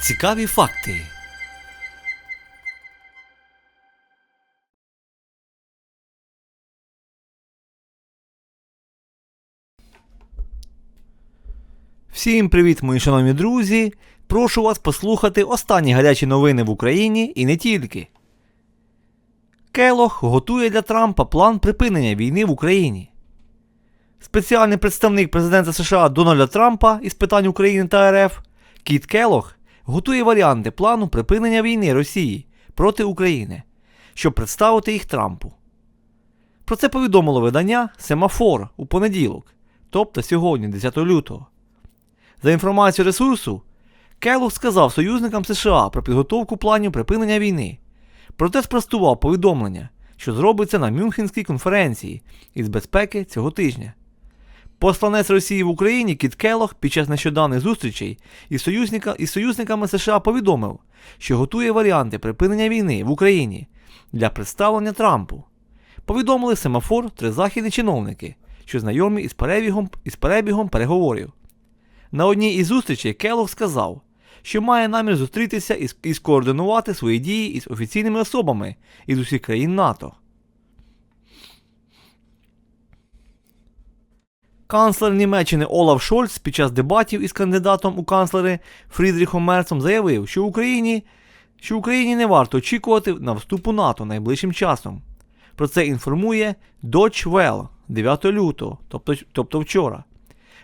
Цікаві факти. Всім привіт, мої шановні друзі! Прошу вас послухати останні гарячі новини в Україні і не тільки. Келох готує для Трампа план припинення війни в Україні. Спеціальний представник президента США Дональда Трампа із питань України та РФ Кіт Келох готує варіанти плану припинення війни Росії проти України, щоб представити їх Трампу. Про це повідомило видання Семафор у понеділок, тобто сьогодні, 10 лютого. За інформацією ресурсу, Келлог сказав союзникам США про підготовку планів припинення війни, проте спростував повідомлення, що зробиться на Мюнхенській конференції із безпеки цього тижня. Посланець Росії в Україні Кіт Келлог під час нещодавних зустрічей із, союзника, із союзниками США повідомив, що готує варіанти припинення війни в Україні для представлення Трампу. Повідомили семафор три західні чиновники, що знайомі із перебігом, із перебігом переговорів. На одній із зустрічей Келлог сказав, що має намір зустрітися і скоординувати свої дії із офіційними особами із усіх країн НАТО. Канцлер Німеччини Олаф Шольц під час дебатів із кандидатом у канцлери Фрідріхом Мерцем заявив, що Україні, що Україні не варто очікувати на вступ у НАТО найближчим часом. Про це інформує Deutsche Welle 9 лютого, тобто, тобто вчора.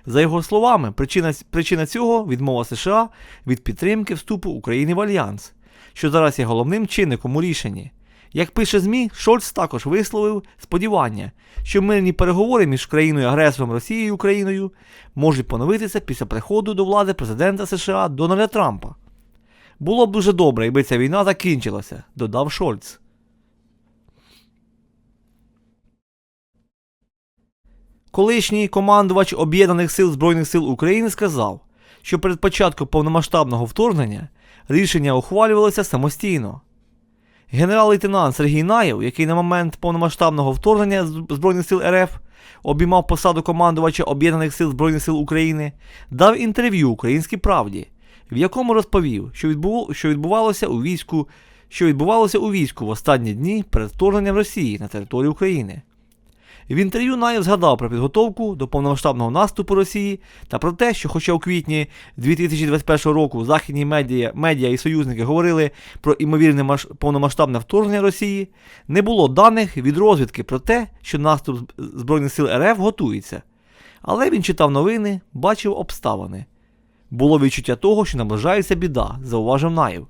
За його словами, причина, причина цього відмова США від підтримки вступу України в Альянс, що зараз є головним чинником у рішенні. Як пише ЗМІ, Шольц також висловив сподівання, що мирні переговори між країною-агресором Росією і Україною можуть поновитися після приходу до влади президента США Дональда Трампа. Було б дуже добре, якби ця війна закінчилася, додав Шольц. Колишній командувач Об'єднаних сил Збройних сил України сказав, що перед початком повномасштабного вторгнення рішення ухвалювалося самостійно. Генерал-лейтенант Сергій Наєв, який на момент повномасштабного вторгнення Збройних сил РФ обіймав посаду командувача Об'єднаних сил Збройних сил України, дав інтерв'ю Українській правді, в якому розповів, що, відбув... що відбувалося у війську, що відбувалося у війську в останні дні перед вторгненням Росії на територію України. В інтерв'ю Наєв згадав про підготовку до повномасштабного наступу Росії та про те, що, хоча у квітні 2021 року західні медіа, медіа і союзники говорили про імовірне повномасштабне вторгнення Росії, не було даних від розвідки про те, що наступ Збройних сил РФ готується. Але він читав новини, бачив обставини. Було відчуття того, що наближається біда, зауважив Наєв.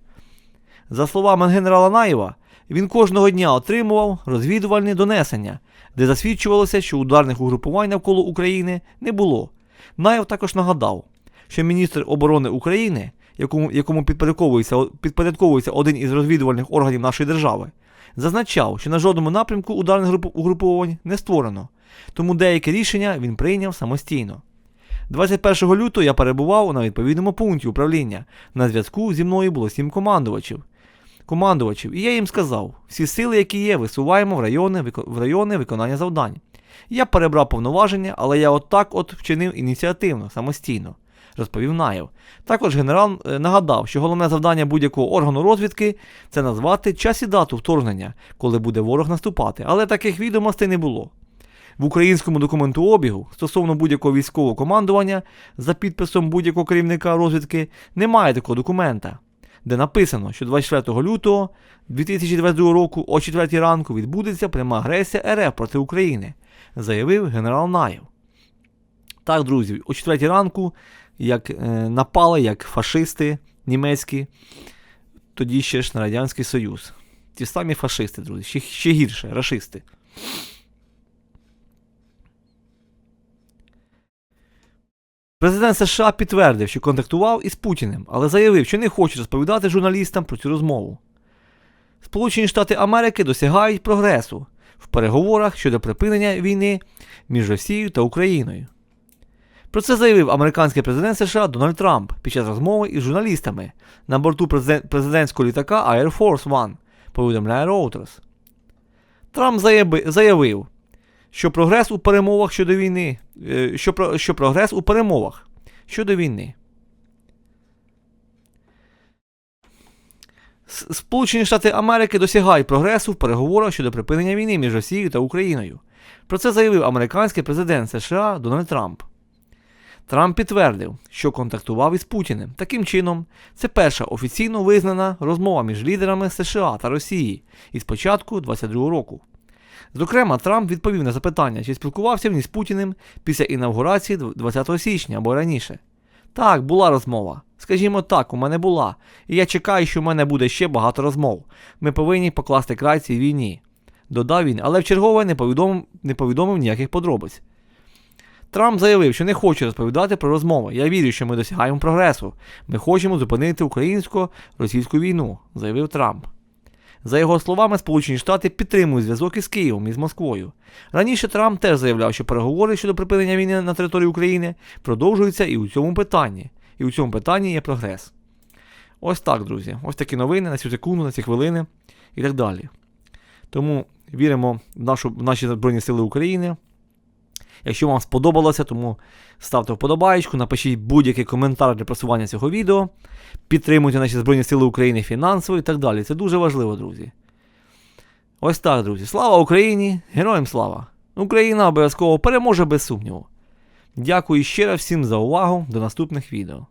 За словами генерала Наєва, він кожного дня отримував розвідувальні донесення, де засвідчувалося, що ударних угрупувань навколо України не було. Наєв також нагадав, що міністр оборони України, якому якому підпорядковується, підпорядковується один із розвідувальних органів нашої держави, зазначав, що на жодному напрямку ударних угруповань не створено, тому деякі рішення він прийняв самостійно. 21 лютого я перебував на відповідному пункті управління. На зв'язку зі мною було сім командувачів командувачів, і я їм сказав: всі сили, які є, висуваємо в райони в райони виконання завдань. Я перебрав повноваження, але я отак от вчинив ініціативно, самостійно, розповів Наєв. Також генерал е, нагадав, що головне завдання будь-якого органу розвідки це назвати час і дату вторгнення, коли буде ворог наступати, але таких відомостей не було. В українському документообігу стосовно будь-якого військового командування за підписом будь-якого керівника розвідки немає такого документа де написано, що 24 лютого 2022 року о 4 ранку відбудеться пряма агресія РФ проти України, заявив генерал Наєв. Так, друзі, о 4 ранку як е, напали як фашисти німецькі, тоді ще ж на Радянський Союз. Ті самі фашисти, друзі, ще, ще гірше, рашисти. Президент США підтвердив, що контактував із Путіним, але заявив, що не хоче розповідати журналістам про цю розмову. Сполучені Штати Америки досягають прогресу в переговорах щодо припинення війни між Росією та Україною. Про це заявив американський президент США Дональд Трамп під час розмови із журналістами на борту президентського літака Air Force One, повідомляє Reuters. Трамп заявив, що прогрес у перемовах щодо війни, е, що, що прогрес у перемовах щодо війни. Сполучені Штати Америки досягають прогресу в переговорах щодо припинення війни між Росією та Україною. Про це заявив американський президент США Дональд Трамп. Трамп підтвердив, що контактував із Путіним. Таким чином, це перша офіційно визнана розмова між лідерами США та Росії із початку 2022 року. Зокрема, Трамп відповів на запитання, чи спілкувався він із Путіним після інавгурації 20 січня або раніше. Так, була розмова. Скажімо так, у мене була. І я чекаю, що в мене буде ще багато розмов. Ми повинні покласти край цій війні. Додав він, але вчергове не повідомив, не повідомив ніяких подробиць. Трамп заявив, що не хоче розповідати про розмови. Я вірю, що ми досягаємо прогресу. Ми хочемо зупинити українсько-російську війну, заявив Трамп. За його словами, Сполучені Штати підтримують зв'язок із Києвом і з Москвою. Раніше Трамп теж заявляв, що переговори щодо припинення війни на території України продовжуються і у цьому питанні. І у цьому питанні є прогрес. Ось так, друзі. Ось такі новини на цю секунду, на ці хвилини і так далі. Тому віримо в, нашу, в наші Збройні Сили України. Якщо вам сподобалося, тому ставте вподобаєчку, напишіть будь-який коментар для просування цього відео, підтримуйте наші Збройні Сили України фінансово і так далі. Це дуже важливо, друзі. Ось так, друзі. Слава Україні! Героям слава! Україна обов'язково переможе без сумніву. Дякую раз всім за увагу. До наступних відео.